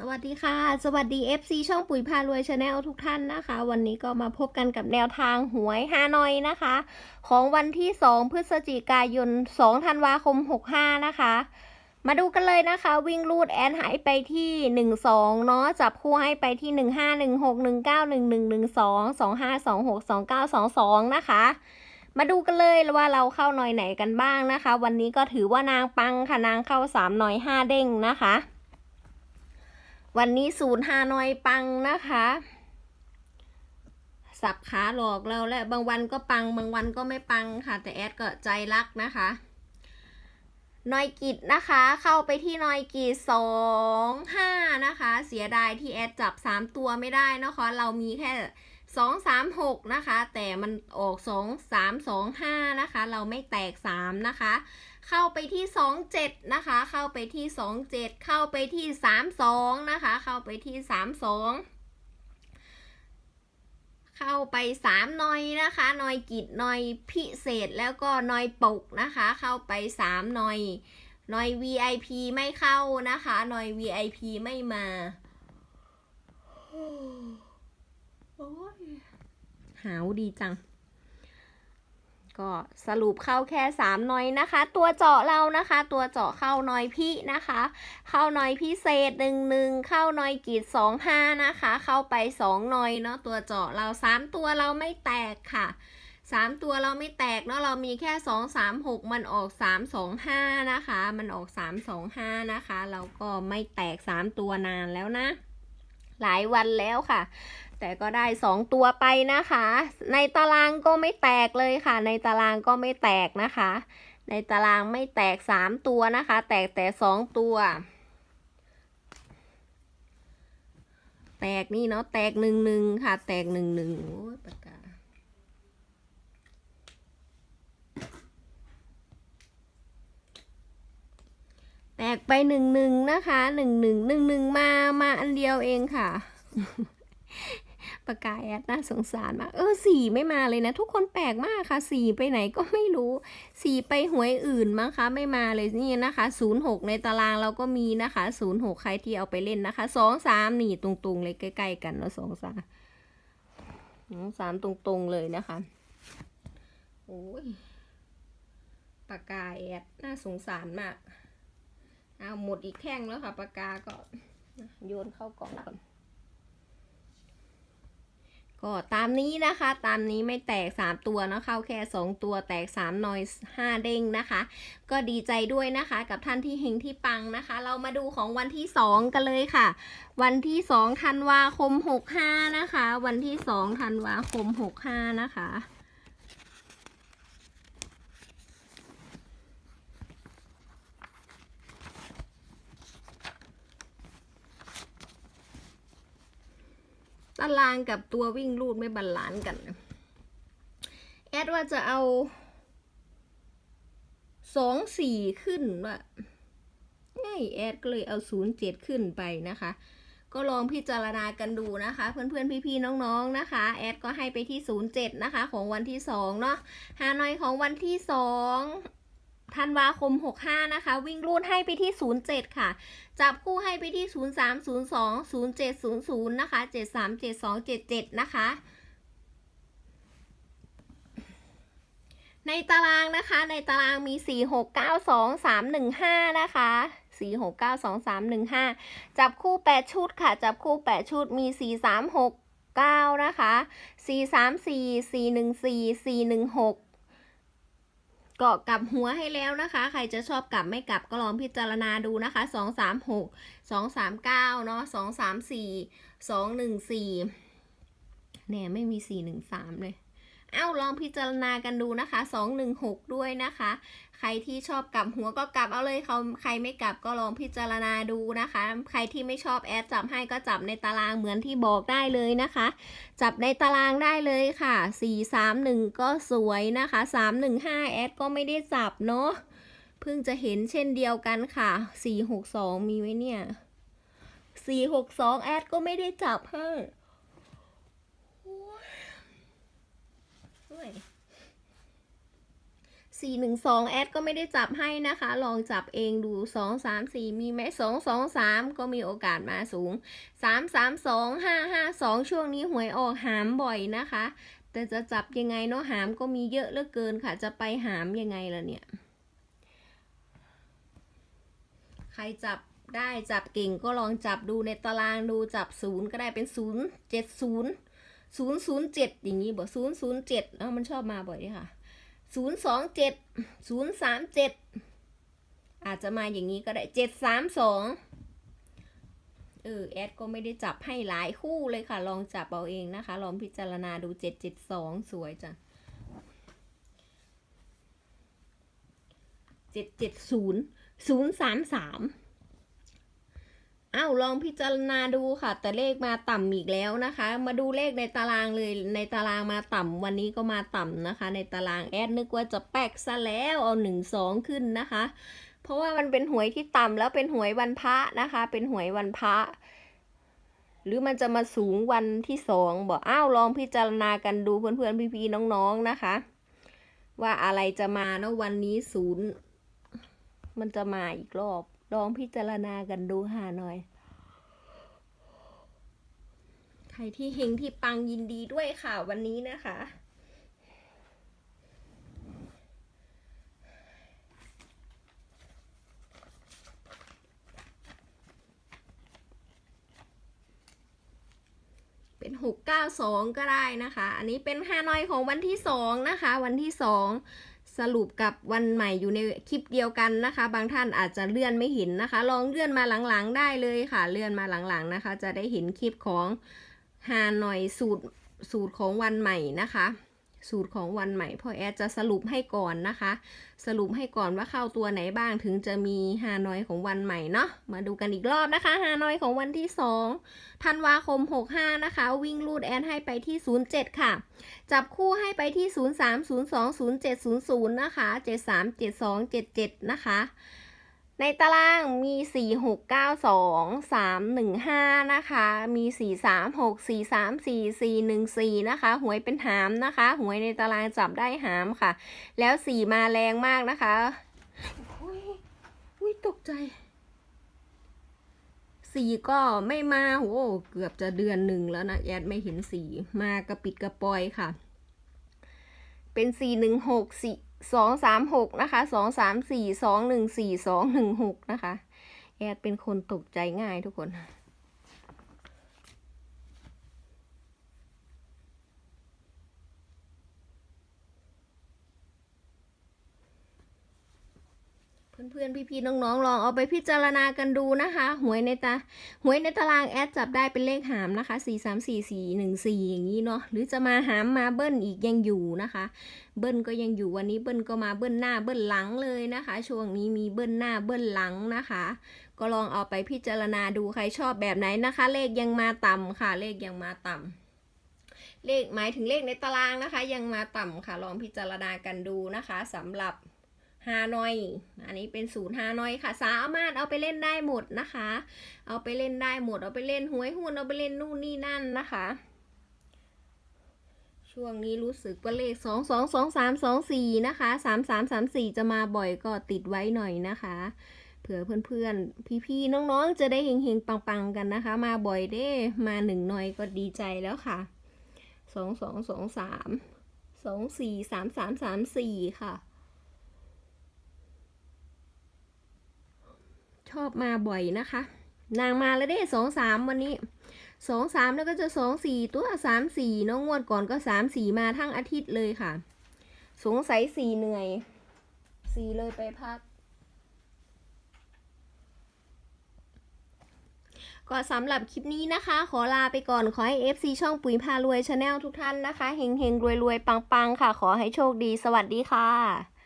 สวัสดีค่ะ สวัสดี FC ช่องปุ๋ยพารวยชาแนลทุกท่านนะคะ วันนี้ก็มาพบกันกับแนวทางหวยฮานอยนะคะ ของวันที่ 2 พฤศจิกายน 2 ธันวาคม 65 นะคะ มาดูกันเลยนะคะ วิ่งรูดแอนหายไปที่ 1 2 เนาะจับคู่ให้ไปที่ 1 5 1 6 1 9 1 1 1 2 2 5 2 6 2 9 2 2 นะคะมาดูกันเลยว่าเราเข้าหน่อยไหนกันบ้างนะคะ วันนี้ก็ถือว่านางปังค่ะนางเข้า3หน่อย5เด้งนะคะ วันนี้ศูนย์ฮานอยปังนะคะ สับขาหลอกเราและบางวันก็ปังบางวันก็ไม่ปังค่ะ แต่แอดก็ใจรักนะคะนอยกิจนะคะ เข้าไปที่นอยกิจสองห้านะคะ เสียดายที่แอดจับสามตัวไม่ได้นะคะ เรามีแค่ สองสามหกนะคะ แต่มันออกสองสามสองห้านะคะ เราไม่แตกสามนะคะ เข้าไปที่สองเจ็ดนะคะ เข้าไปที่สองเจ็ดเข้าไปที่สามสองนะคะ เข้าไปที่สามสองเข้าไปสามหนอยนะคะหนอยกิจหนอยพิเศษแล้วก็หนอยปกนะคะ เข้าไปสามหนอยหนอย VIP ไม่เข้านะคะหนอย VIP ไม่มา โอ้ยหาวดีจัง ก็สรุปเข้าแค่สามหน่อยนะคะ ตัวเจาะเรานะคะ ตัวเจาะเข้าหน่อยพี่นะคะ เข้าหน่อยพิเศษหนึ่งหนึ่งเข้าหน่อยกีดสองห้านะคะ เข้าไปสองหน่อยเนาะตัวเจาะเราสามตัวเราไม่แตกค่ะสามตัวเราไม่แตกเนาะเรามีแค่สองสามหกมันออกสามสองห้านะคะ มันออกสามสองห้านะคะ เราก็ไม่แตกสามตัวนานแล้วนะ หลายวันแล้วค่ะ แต่ก็ได้สองตัวไปนะคะ ในตารางก็ไม่แตกเลยค่ะ ในตารางก็ไม่แตกนะคะ ในตารางไม่แตกสามตัวนะคะ แตกแต่สองตัว แตกนี่เนาะแตกหนึ่งหนึ่งค่ะ แตกหนึ่งหนึ่งโอ้ยปากกา แตก ไปหนึ่งหนึ่งนะคะหนึ่งหนึ่งหนึ่งหนึ่งมามาอันเดียวเองค่ะปากกาแอดน่าสงสารมาก เออสี่ไม่มาเลยนะ ทุกคนแปลกมากค่ะสี่ไปไหนก็ไม่รู้สี่ไปหวยอื่นมั้งคะ ไม่มาเลยนี่นะคะศูนย์หกในตารางเราก็มีนะคะศูนย์หกใครที่เอาไปเล่นนะคะสองสามนี่ตรงๆ เลยใกล้ๆกันเนาะสองสามสองสามตรงๆเลยนะคะโอ้ยปากกาแอดน่าสงสารมาก เอาหมดอีกแท่งแล้วค่ะปากกาก็โยนเข้ากล่องก่อนก็ตามนี้นะคะ ตามนี้ไม่แตก 3 ตัวเนอะเข้าแค่ 2 ตัวแตก3นอย 5 เด้งนะคะ ก็ดีใจด้วยนะคะกับท่านที่เฮงที่ปังนะคะ เรามาดูของวันที่ 2 กันเลยค่ะ วันที่2ธันวาคม 65 นะคะ วันที่2ธันวาคม 65 นะคะ ตารางกับตัววิ่งรูดไม่บาลานซ์กัน แอดว่าจะเอาสองสี่ขึ้นว่าง่ายแอดก็เลยเอาศูนย์เจ็ดขึ้นไปนะคะ ก็ลองพิจารณากันดูนะคะ เพื่อนๆ พี่ๆ น้องๆ นะคะ แอดก็ให้ไปที่ศูนย์เจ็ดนะคะ ของวันที่สองเนาะฮานอยของวันที่สอง ธันวาคม 65 นะคะ วิ่งรูดให้ไปที่ 07 ค่ะ จับคู่ให้ไปที่ 03 02 07 00 นะคะ 73 72 77 นะคะ ในตารางนะคะ ในตารางมี 4 6 9 2 3 1 5 นะคะ4 6 9 2 3 1 5จับคู่8ชุดค่ะ จับคู่8ชุดมี4 3 6 9นะคะ4 3 4 4 1 4 4 1 6ก็ กลับหัวให้แล้วนะคะ ใครจะชอบกลับไม่กลับก็ลองพิจารณาดูนะคะสองสามหกสองสามเก้าเนาะสองสามสี่สองหนึ่งสี่เนี่ยไม่มีสี่หนึ่งสามเลย เอ้าลองพิจารณากันดูนะคะสองหนึ่งหกด้วยนะคะ ใครที่ชอบกลับหัวก็กลับเอาเลยเขาใครไม่กลับก็ลองพิจารณาดูนะคะ ใครที่ไม่ชอบแอดจับให้ก็จับในตารางเหมือนที่บอกได้เลยนะคะ จับในตารางได้เลยค่ะ 4 3 1 ก็สวยนะคะ 3 1 5 แอดก็ไม่ได้จับเนาะเพิ่งจะเห็นเช่นเดียวกันค่ะ 4 6 2 มีไว้เนี่ย 4 6 2 แอดก็ไม่ได้จับให้ ยสี่หนึ่งสองแอดก็ไม่ได้จับให้นะคะ ลองจับเองดูสองสามสี่มีไหมสองสองสามก็มีโอกาสมาสูงสามสามสองห้าห้าสองช่วงนี้หวยออกหามบ่อยนะคะ แต่จะจับยังไงเนาะหามก็มีเยอะเหลือเกินค่ะ จะไปหามยังไงล่ะเนี่ย ใครจับได้จับเก่งก็ลองจับดูในตารางดูจับศูนย์ก็ได้เป็นศูนย์เจ็ดศูนย์ ศูนย์ศูนย์เจ็ดอย่างนี้บอกศูนย์ศูนย์เจ็ดเอ้ามันชอบมาบ่อยด้วยค่ะศูนย์สองเจ็ดศูนย์สามเจ็ดอาจจะมาอย่างนี้ก็ได้เจ็ดสามสองเออแอดก็ไม่ได้จับให้หลายคู่เลยค่ะ ลองจับเอาเองนะคะ ลองพิจารณาดูเจ็ดเจ็ดสองสวยจ้ะเจ็ดเจ็ดศูนย์ศูนย์สามสาม อ้าวลองพิจารณาดูค่ะ แต่เลขมาต่ำอีกแล้วนะคะ มาดูเลขในตารางเลยในตารางมาต่ำวันนี้ก็มาต่ำนะคะ ในตารางแอดนึกว่าจะแป๊กซะแล้วเอาหนึ่งสองขึ้นนะคะ เพราะว่ามันเป็นหวยที่ต่ำแล้วเป็นหวยวันพระนะคะ เป็นหวยวันพระหรือมันจะมาสูงวันที่สองบอกอ้าวลองพิจารณากันดูเพื่อนๆพี่ๆน้องๆนะคะ ว่าอะไรจะมาเนอะวันนี้ศูนย์มันจะมาอีกรอบ ลองพิจารณากันดูหาหน่อย ใครที่เฮงที่ปังยินดีด้วยค่ะวันนี้นะคะ เป็นหกเก้าสองก็ได้นะคะ อันนี้เป็นฮานอยของวันที่สองนะคะ วันที่สอง สรุปกับวันใหม่อยู่ในคลิปเดียวกันนะคะ บางท่านอาจจะเลื่อนไม่เห็นนะคะ ลองเลื่อนมาหลังๆได้เลยค่ะ เลื่อนมาหลังๆนะคะ จะได้เห็นคลิปของฮานอยสูตรสูตรของวันใหม่นะคะ สูตรของวันใหม่พ่อแอดจะสรุปให้ก่อนนะคะ สรุปให้ก่อนว่าเข้าตัวไหนบ้างถึงจะมีฮานอยของวันใหม่เนาะมาดูกันอีกรอบนะคะฮานอยของวันที่2ธันวาคม 65 นะคะ วิ่งลูดแอนให้ไปที่ 07 ค่ะ จับคู่ให้ไปที่ 03020700 นะคะ 737277 นะคะ ในตารางมี 4 6 9 2 3 1 5 นะคะ มี 4 3 6 4 3 4 4 1 4 นะคะ หวยเป็นหามนะคะ หวยในตารางจับได้หามค่ะ แล้ว 4 มาแรงมากนะคะ อุ้ยอุ้ยตกใจสี่ก็ไม่มาโหเกือบจะเดือนหนึ่งแล้วนะ แอดไม่เห็นสีมากระปิดกระปอยค่ะ เป็นสี่หนึ่งหก สองสามหกนะคะสองสามสี่สองหนึ่งสี่สองหนึ่งหกนะคะ แอดเป็นคนตกใจง่ายทุกคน เพื่อนๆ พี่ๆ น้องๆ ลองเอาไปพิจารณากันดูนะคะ หวยในตาหวยในตารางแอดจับได้เป็นเลขหามนะคะ 4 3 4 4 1 4 อย่างนี้เนาะ หรือจะมาหามมาเบิ้ลอีกยังอยู่นะคะ เบิ้ลก็ยังอยู่วันนี้เบิ้ลก็มาเบิ้ลหน้าเบิ้ลหลังเลยนะคะ ช่วงนี้มีเบิ้ลหน้าเบิ้ลหลังนะคะ ก็ลองเอาไปพิจารณาดูใครชอบแบบไหนนะคะ เลขยังมาต่ำค่ะ เลขยังมาต่ำเลขหมายถึงเลขในตารางนะคะ ยังมาต่ำค่ะ ลองพิจารณากันดูนะคะสำหรับ ฮานอย อันนี้เป็นศูนย์ฮานอยค่ะ สามารถเอาไปเล่นได้หมดนะคะ เอาไปเล่นได้หมด เอาไปเล่นหวยหุ้น เอาไปเล่นนู่นนี่นั่นนะคะ ช่วงนี้รู้สึกว่าเลขสองสองสองสามสองสี่นะคะสามสามสามสี่จะมาบ่อยก็ติดไว้หน่อยนะคะ เผื่อเพื่อนๆ พี่ๆ น้องๆ จะได้เฮงๆ ปังๆ กันนะคะ มาบ่อยเด้ มาหนึ่งหน่อยก็ดีใจแล้วค่ะสองสองสองสามสองสี่สามสามสามสี่ค่ะ ช อบมาบ่อยนะคะ นางมาแล้วได้สองสามวันนี้สองสามแล้วก็จะสองสี่ตัวสามสี่น้องงวดก่อนก็สามสี่มาทั้งอาทิตย์เลยค่ะ สงสัยสี่เหนื่อยสี่เลยไปพัก ก็สำหรับคลิปนี้นะคะ ขอลาไปก่อน ขอให้ FC ช่องปุ๋ยพารวยชาแนลทุกท่านนะคะ เฮงเฮงรวยรวยปังปังค่ะ ขอให้โชคดี สวัสดีค่ะ